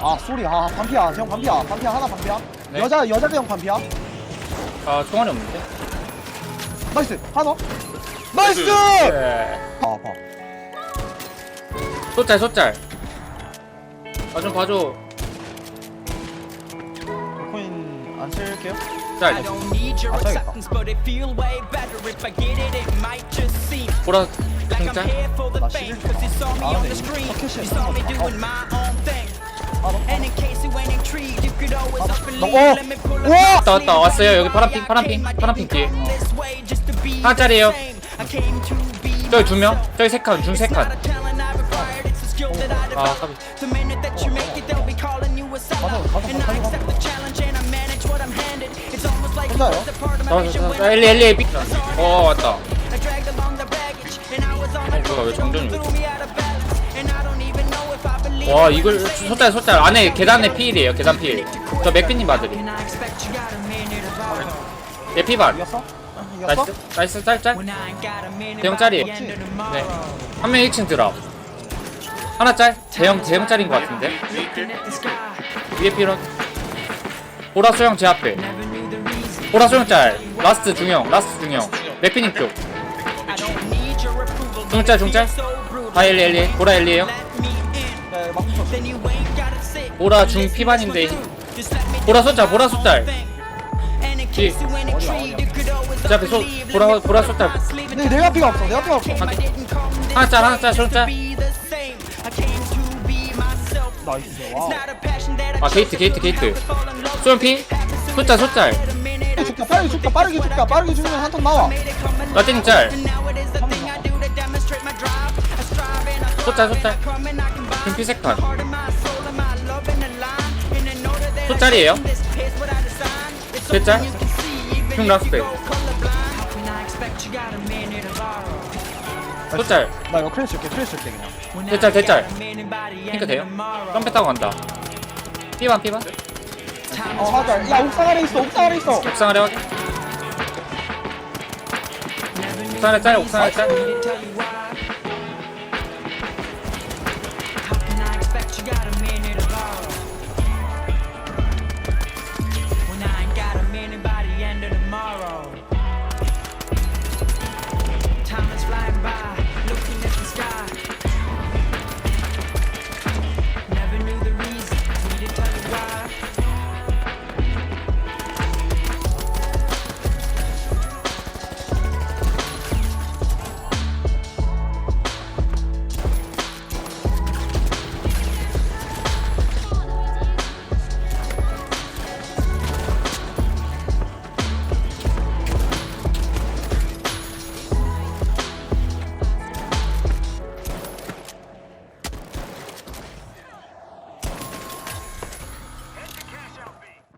아 소리 아 반피야 형 반피야 반피야 하나 반피야 네. 여자 여자 대형 반피야 아 총알이 없는데 나이스 하나 나이스 네. 아 아파 소짤 소짤 아좀 봐줘 코인 안 쓸게요 짤 I don't need your I'll take it. acceptance, but it feel way better if I get it. It might just seem 보라 like I'm 등짤 here for the 나 fame, 시킬 cause you saw me 아, on 네. the screen. 터켓이 You saw me 있는 거 doing my own thing. 어! My 왔다, 왔다. 왔어요. 여기 Why 파란 I 핑, 파란 came, 핑, I 파란 didn't 핑 뒤에. be 저기 두명 myself. 저기 세칸 중 세칸 아. 까비 혼자요? I 엘리 엘리 삐. 어 왔다 어, 뭐야, 왜 정전이 와. 이걸 소짤 소짤 안에 계단에 필이에요 계단 필 저 맥빈님 all? 내 피반 이겼어? 이겼어? 나이스 나이스 짤짤 대형 by 짜리. the end of 네 tomorrow. 한명 1층 드랍 하나 짤 대형 대형 짤인 것 같은데 위에 필은 보라 소형 제 앞에. 보라 소형 짤 라스트 중형 라스트 중형 맥빈님 쪽. 중짤 중짤. 다 엘리 엘리 보라 엘리에요. 네. 보라 중 피반인데 보라 my 보라 could always 제 앞에 소, 보라 보라 숫자 네 내가 피가 없어 내가 피가 없어 하나 짤, 하나 짤, myself. 나이스 와우 I 아 게이트 게이트 게이트 소형 피 소짤 소짤 빨리 죽자 빨리 죽자 빠르게 죽자 빠르게 죽으면 한턴 나와 라틴 짤 소짤, 소짤. 금 금피색판. 소짤이에요? 대짤 흉 라스트. 소짤 나 이거 크레스 줄게 크레스 줄게 그냥. 대짤 대짤 핑크 돼요? 점프 타고 간다. 피반 피반? 어 맞아. 야 옥상 아래 있어 옥상 아래 있어. 옥상 아래 확인. 옥상 아래 짤 옥상 아래 짤